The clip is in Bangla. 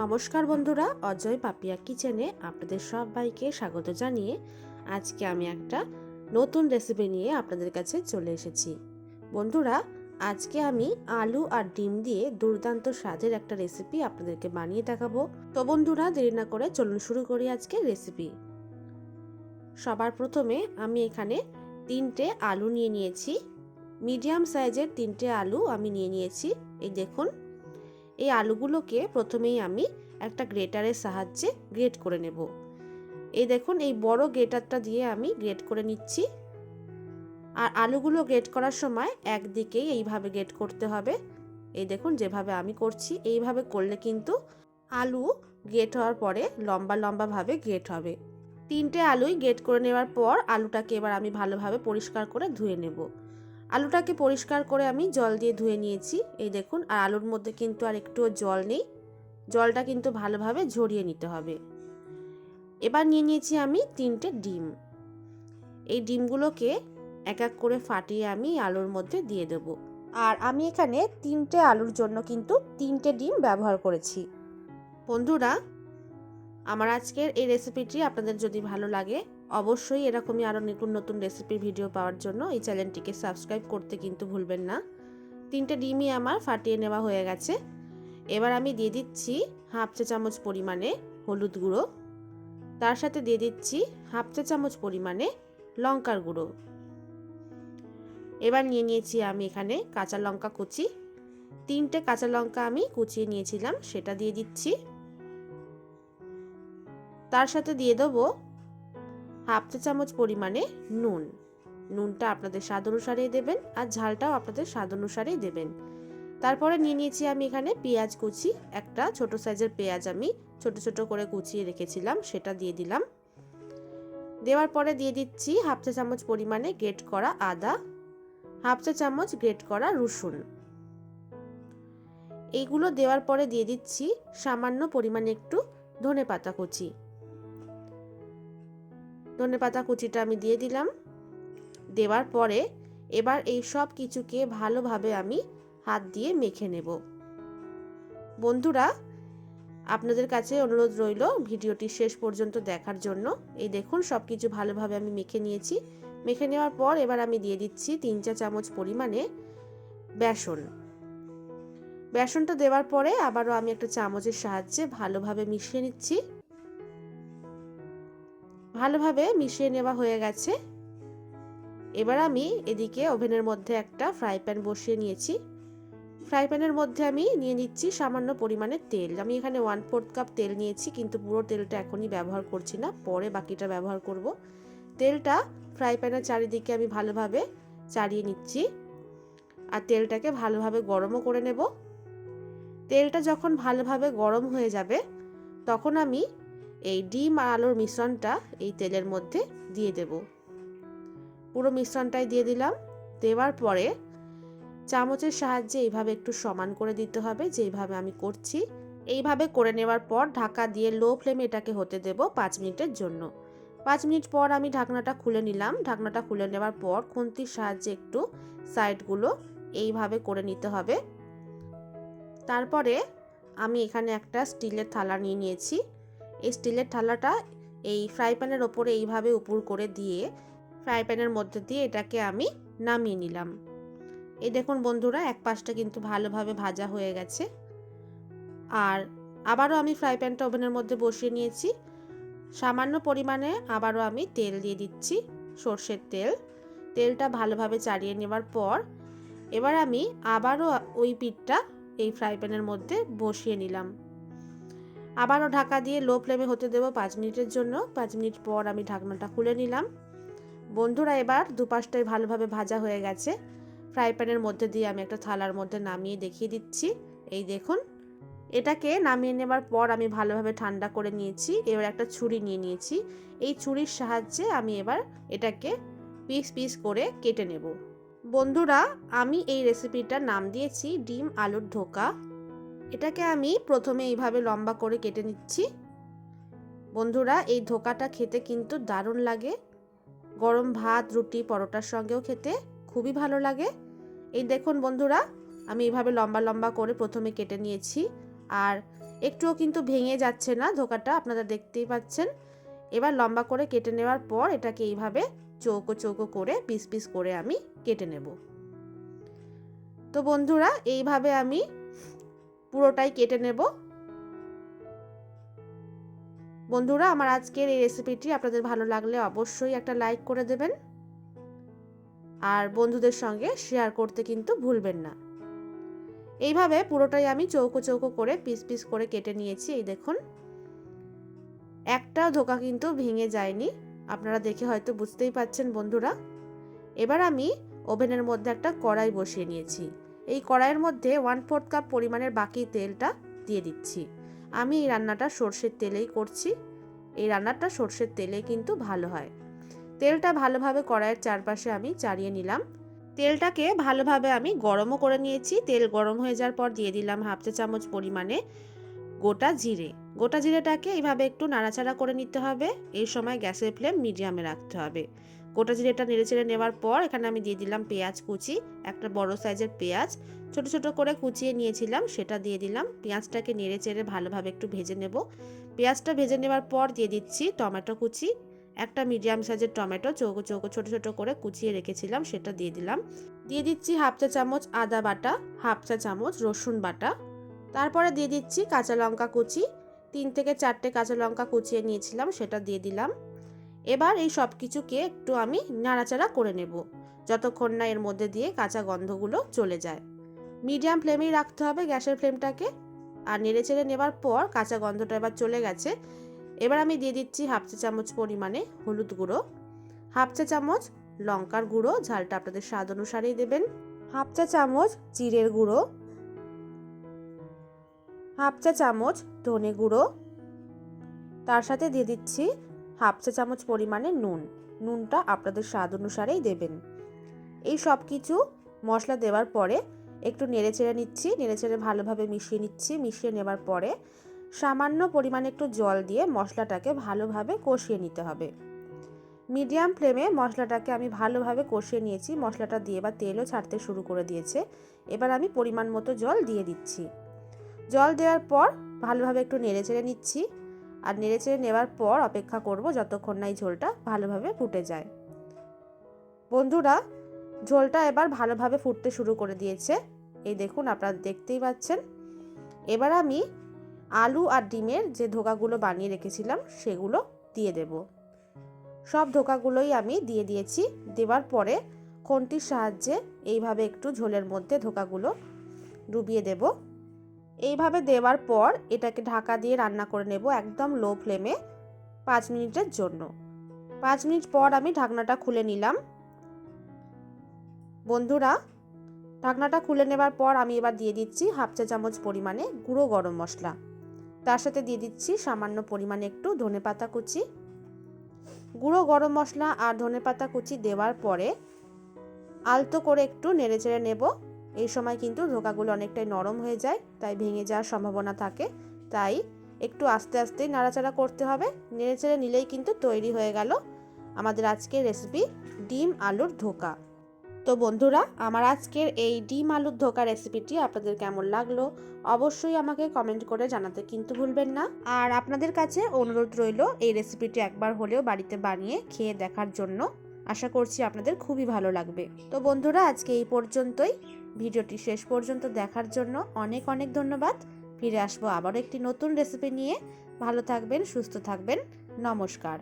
নমস্কার বন্ধুরা, অজয় পাপিয়া কিচেনে আপনাদের সবাইকে স্বাগত জানিয়ে আজকে আমি একটা নতুন রেসিপি নিয়ে আপনাদের কাছে চলে এসেছি। বন্ধুরা, আজকে আমি আলু আর ডিম দিয়ে দুর্দান্ত স্বাদের একটা রেসিপি আপনাদেরকে বানিয়ে দেখাবো। তো বন্ধুরা, দেরি না করে চলুন শুরু করি আজকে রেসিপি সবার প্রথমে আমি এখানে তিনটে আলু নিয়ে নিয়েছি। মিডিয়াম সাইজের তিনটে আলু আমি নিয়ে নিয়েছি। এই দেখুন এই আলুগুলোকে প্রথমেই আমি একটা গ্রেটারের সাহায্যে গ্রেট করে নেব। এই দেখুন, এই বড় গ্রেটারটা দিয়ে আমি গ্রেট করে নিচ্ছি। আর আলুগুলো গ্রেট করার সময় একদিকেই এইভাবে গ্রেট করতে হবে। এই দেখুন, যেভাবে আমি করছি, এইভাবে করলে কিন্তু আলু গ্রেট হওয়ার পরে লম্বা লম্বাভাবে গ্রেট হবে। তিনটে আলুই গ্রেট করে নেওয়ার পর আলুটাকে এবার আমি ভালোভাবে পরিষ্কার করে ধুয়ে নেব। আলুটাকে পরিষ্কার করে আমি জল দিয়ে ধুয়ে নিয়েছি। এই দেখুন, আর আলুর মধ্যে কিন্তু আর একটুও জল নেই। জলটা কিন্তু ভালোভাবে ঝরিয়ে নিতে হবে। এবার নিয়ে নিয়েছি আমি তিনটে ডিম। এই ডিমগুলোকে এক এক করে ফাটিয়ে আমি আলুর মধ্যে দিয়ে দেব। আর আমি এখানে তিনটে আলুর জন্য কিন্তু তিনটে ডিম ব্যবহার করেছি। বন্ধুরা, আমার আজকের এই রেসিপিটি আপনাদের যদি ভালো লাগে অবশ্যই এরকমই আরও নতুন নতুন রেসিপির ভিডিও পাওয়ার জন্য এই চ্যানেলটিকে সাবস্ক্রাইব করতে কিন্তু ভুলবেন না। তিনটে ডিমই আমার ফাটিয়ে নেওয়া হয়ে গেছে। এবার আমি দিয়ে দিচ্ছি হাফ চা চামচ পরিমাণে হলুদ গুঁড়ো। তার সাথে দিয়ে দিচ্ছি হাফ চা চামচ পরিমাণে লঙ্কার গুঁড়ো। এবার নিয়ে নিয়েছি আমি এখানে কাঁচা লঙ্কা কুচি। তিনটে কাঁচা লঙ্কা আমি কুচিয়ে নিয়েছিলাম, সেটা দিয়ে দিচ্ছি। তার সাথে দিয়ে দেবো হাফ চা চামচ পরিমাণে নুন। নুনটা আপনাদের স্বাদ অনুসারেই দেবেন আর ঝালটাও আপনাদের স্বাদ অনুসারেই দেবেন। তারপরে নিয়ে নিয়েছি আমি এখানে পেঁয়াজ কুচি, একটা ছোট সাইজের পেঁয়াজ আমি ছোট ছোট করে কুচিয়ে রেখেছিলাম, সেটা দিয়ে দিলাম। দেওয়ার পরে দিয়ে দিচ্ছি হাফ চা চামচ পরিমাণে গ্রেট করা আদা, হাফ চা চামচ গ্রেট করা রসুন। এইগুলো দেওয়ার পরে দিয়ে দিচ্ছি সামান্য পরিমাণে একটু ধনে পাতা কুচি। ধনে পাতা কুচিটা আমি দিয়ে দিলাম। দেওয়ার পরে এবার এই সব কিছুকে ভালোভাবে আমি হাত দিয়ে মেখে নেব। বন্ধুরা, আপনাদের কাছে অনুরোধ রইল ভিডিওটি শেষ পর্যন্ত দেখার জন্য। এই দেখুন সব কিছু ভালোভাবে আমি মেখে নিয়েছি। মেখে নেওয়ার পর এবার আমি দিয়ে দিচ্ছি তিন চা চামচ পরিমাণে বেসন। বেসনটা দেওয়ার পরে আবারও আমি একটা চামচের সাহায্যে ভালোভাবে মিশিয়ে নিচ্ছি। ভালোভাবে মিশিয়ে নেওয়া হয়ে গেছে। এবার আমি এদিকে ওভেনের মধ্যে একটা ফ্রাই প্যান বসিয়ে নিয়েছি। ফ্রাই প্যানের মধ্যে আমি নিয়ে নিচ্ছি সামান্য পরিমাণে তেল। আমি এখানে ওয়ান ফোর্থ কাপ তেল নিয়েছি, কিন্তু পুরো তেলটা এখনই ব্যবহার করছি না। পরে বাকিটা ব্যবহার করব। তেলটা ফ্রাই প্যানের চারিদিকে আমি ভালোভাবে চাড়িয়ে নিচ্ছি আর তেলটাকে ভালোভাবে গরমও করে নেব। তেলটা যখন ভালোভাবে গরম হয়ে যাবে, তখন আমি এই ডিম আর আলুর মিশ্রণটা এই তেলের মধ্যে দিয়ে দেব। পুরো মিশ্রণটাই দিয়ে দিলাম। দেওয়ার পরে চামচের সাহায্যে এইভাবে একটু সমান করে দিতে হবে যেইভাবে আমি করছি। এইভাবে করে নেওয়ার পর ঢাকা দিয়ে লো ফ্লেমে এটাকে হতে দেব পাঁচ মিনিটের জন্য। পাঁচ মিনিট পর আমি ঢাকনাটা খুলে নিলাম। ঢাকনাটা খুলে নেওয়ার পর খুন্তির সাহায্যে একটু সাইডগুলো এইভাবে করে নিতে হবে। তারপরে আমি এখানে একটা স্টিলের থালা নিয়ে নিয়েছি। এই স্টিলের থালাটা এই ফ্রাই প্যানের ওপরে এইভাবে উপর করে দিয়ে ফ্রাই প্যানের মধ্যে দিয়ে এটাকে আমি নামিয়ে নিলাম। এই দেখুন বন্ধুরা, এক পাশটা কিন্তু ভালোভাবে ভাজা হয়ে গেছে। আর আবারও আমি ফ্রাই প্যানটা ওভেনের মধ্যে বসিয়ে নিয়েছি। সামান্য পরিমাণে আবারও আমি তেল দিয়ে দিচ্ছি, সর্ষের তেল। তেলটা ভালোভাবে চাড়িয়ে নেওয়ার পর এবার আমি আবারও ওই পিঠটা এই ফ্রাই প্যানের মধ্যে বসিয়ে নিলাম। আবারও ঢাকা দিয়ে লো ফ্লেমে হতে দেবো পাঁচ মিনিটের জন্য। পাঁচ মিনিট পর আমি ঢাকনাটা খুলে নিলাম। বন্ধুরা, এবার দুপাশটাই ভালোভাবে ভাজা হয়ে গেছে। ফ্রাই প্যানের মধ্যে দিয়ে আমি একটা থালার মধ্যে নামিয়ে দেখিয়ে দিচ্ছি। এই দেখুন, এটাকে নামিয়ে নেবার পর আমি ভালোভাবে ঠান্ডা করে নিয়েছি। এবার একটা ছুরি নিয়ে নিয়েছি। এই ছুরির সাহায্যে আমি এবার এটাকে পিস পিস করে কেটে নেব। বন্ধুরা, আমি এই রেসিপিটার নাম দিয়েছি ডিম আলুর ধোকা। এটাকে আমি প্রথমে এইভাবে লম্বা করে কেটে নিচ্ছি। বন্ধুরা, এই ধোকাটা খেতে কিন্তু দারুণ লাগে। গরম ভাত, রুটি, পরোটার সঙ্গেও খেতে খুবই ভালো লাগে। এই দেখুন বন্ধুরা, আমি এইভাবে লম্বা লম্বা করে প্রথমে কেটে নিয়েছি। আর একটুও কিন্তু ভেঙে যাচ্ছে না ধোকাটা, আপনারা দেখতেই পাচ্ছেন। এবার লম্বা করে কেটে নেওয়ার পর এটাকে এইভাবে চৌকো চৌকো করে, পিস পিস করে আমি কেটে নেব। তো বন্ধুরা, এইভাবে আমি পুরোটাই কেটে নেব। বন্ধুরা, আমার আজকের এই রেসিপিটি আপনাদের ভালো লাগলে অবশ্যই একটা লাইক করে দেবেন। আর বন্ধুদের সঙ্গে শেয়ার করতে কিন্তু ভুলবেন না। এইভাবে পুরোটাই আমি চৌকো চৌকো করে পিস পিস করে কেটে নিয়েছি, এই দেখুন। একটা ধোকা কিন্তু ভেঙে যায়নি, আপনারা দেখে হয়তো বুঝতেই পাচ্ছেন বন্ধুরা। এবার আমি ওভেনের মধ্যে একটা কড়াই বসিয়ে নিয়েছি। এই কড়াইয়ের মধ্যে ওয়ান ফোর্থ কাপ পরিমাণের বাকি তেলটা দিয়ে দিচ্ছি। আমি এই রান্নাটা সর্ষের তেলেই করছি। এই রান্নাটা সর্ষের তেলে কিন্তু ভালো হয়। তেলটা ভালোভাবে কড়াইয়ের চারপাশে আমি চাড়িয়ে নিলাম। তেলটাকে ভালোভাবে আমি গরমও করে নিয়েছি। তেল গরম হয়ে যাওয়ার পর দিয়ে দিলাম হাফ চা চামচ পরিমাণে গোটা জিরে। গোটা জিরেটাকে এইভাবে একটু নাড়াচাড়া করে নিতে হবে। এই সময় গ্যাসের ফ্লেম মিডিয়ামে রাখতে হবে। গোটা জিরেটা নেড়ে চেড়ে নেওয়ার পর এখানে আমি দিয়ে দিলাম পেঁয়াজ কুচি, একটা বড় সাইজের পেঁয়াজ। ছোট ছোট করে কুচিয়ে নিয়েছিলাম, সেটা দিয়ে দিলাম। পেঁয়াজটাকে নেড়ে চেড়ে ভালোভাবে একটু ভেজে নেব। পেঁয়াজটা ভেজে নেওয়ার পর দিয়ে দিচ্ছি টমেটো কুচি। একটা মিডিয়াম সাইজের টমেটো চৌকো চৌকো ছোট ছোট করে কুচিয়ে রেখেছিলাম, সেটা দিয়ে দিলাম। দিয়ে দিচ্ছি হাফ চা চামচ আদা বাটা, হাফ চা চামচ রসুন বাটা। তারপরে দিয়ে দিচ্ছি কাঁচা লঙ্কা কুচি। তিন থেকে চারটে কাঁচা লঙ্কা কুচিয়ে নিয়েছিলাম, সেটা দিয়ে দিলাম। এবার এই সব কিছুকে একটু আমি নাড়াচাড়া করে নেব, যতক্ষণ না এর মধ্যে দিয়ে কাঁচা গন্ধগুলো চলে যায়। মিডিয়াম ফ্লেমেই রাখতে হবে গ্যাসের ফ্লেমটাকে। আর নেড়ে চেড়ে নেবার পর কাঁচা গন্ধটা এবার চলে গেছে। এবার আমি দিয়ে দিচ্ছি হাফ চা চামচ পরিমাণে হলুদ গুঁড়ো, হাফ চা চামচ লঙ্কার গুঁড়ো, ঝালটা আপনাদের স্বাদ অনুসারেই দেবেন, হাফ চা চামচ জিরের গুঁড়ো, হাফ চা চামচ ধনে গুঁড়ো। তার সাথে দিয়ে দিচ্ছি হাফ চা চামচ পরিমাণে নুন। নুনটা আপনাদের স্বাদ অনুসারেই দেবেন। এই সব কিছু মশলা দেওয়ার পরে একটু নেড়ে চেড়ে নিচ্ছি নেড়ে চেড়ে ভালোভাবে মিশিয়ে নিচ্ছি। মিশিয়ে নেবার পরে সামান্য পরিমাণে একটু জল দিয়ে মশলাটাকে ভালোভাবে কষিয়ে নিতে হবে। মিডিয়াম ফ্লেমে মশলাটাকে আমি ভালোভাবে কষিয়ে নিয়েছি। মশলাটা দিয়ে এবার তেলও ছাড়তে শুরু করে দিয়েছে। এবার আমি পরিমাণ মতো জল দিয়ে দিচ্ছি। জল দেওয়ার পর ভালোভাবে একটু নেড়ে চেড়ে নিচ্ছি। আর নেড়ে চেড়ে নেওয়ার পর অপেক্ষা করব যতক্ষণ না এই ঝোলটা ভালোভাবে ফুটে যায়। বন্ধুরা, ঝোলটা এবার ভালোভাবে ফুটতে শুরু করে দিয়েছে। এই দেখুন, আপনারা দেখতেই পাচ্ছেন। এবার আমি আলু আর ডিমের যে ধোকাগুলো বানিয়ে রেখেছিলাম, সেগুলো দিয়ে দেব। সব ধোকাগুলোই আমি দিয়ে দিয়েছি। দেওয়ার পরে খন্তির সাহায্যে এইভাবে একটু ঝোলের মধ্যে ধোকাগুলো ডুবিয়ে দেব। এইভাবে দেওয়ার পর এটাকে ঢাকা দিয়ে রান্না করে নেব একদম লো ফ্লেমে পাঁচ মিনিটের জন্য। পাঁচ মিনিট পর আমি ঢাকনাটা খুলে নিলাম। বন্ধুরা, ঢাকনাটা খুলে নেবার পর আমি এবার দিয়ে দিচ্ছি হাফ চা চামচ পরিমাণে গুঁড়ো গরম মশলা। তার সাথে দিয়ে দিচ্ছি সামান্য পরিমাণে একটু ধনে পাতা কুচি। গুঁড়ো গরম মশলা আর ধনে পাতা কুচি দেওয়ার পরে আলতো করে একটু নেড়ে চেড়ে নেব। এই সময় কিন্তু ধোকাগুলো অনেকটাই নরম হয়ে যায়, তাই ভেঙে যাওয়ার সম্ভাবনা থাকে। তাই একটু আস্তে আস্তে নাড়াচাড়া করতে হবে, নেড়ে চেড়ে নিলেই কিন্তু তৈরি হয়ে গেল আমাদের আজকের রেসিপি ডিম আলুর ধোকা। তো বন্ধুরা, আমার আজকের এই ডিম আলুর ধোকা রেসিপিটি আপনাদের কেমন লাগল অবশ্যই আমাকে কমেন্ট করে জানাতে কিন্তু ভুলবেন না। আর আপনাদের কাছে অনুরোধ রইল এই রেসিপিটি একবার হলেও বাড়িতে বানিয়ে খেয়ে দেখার জন্য। আশা করছি আপনাদের খুবই ভালো লাগবে। তো বন্ধুরা, আজকে এই পর্যন্তই। ভিডিওটি শেষ পর্যন্ত দেখার জন্য অনেক অনেক ধন্যবাদ। ফিরে আসব আবারও একটি নতুন রেসিপি নিয়ে। ভালো থাকবেন, সুস্থ থাকবেন। নমস্কার।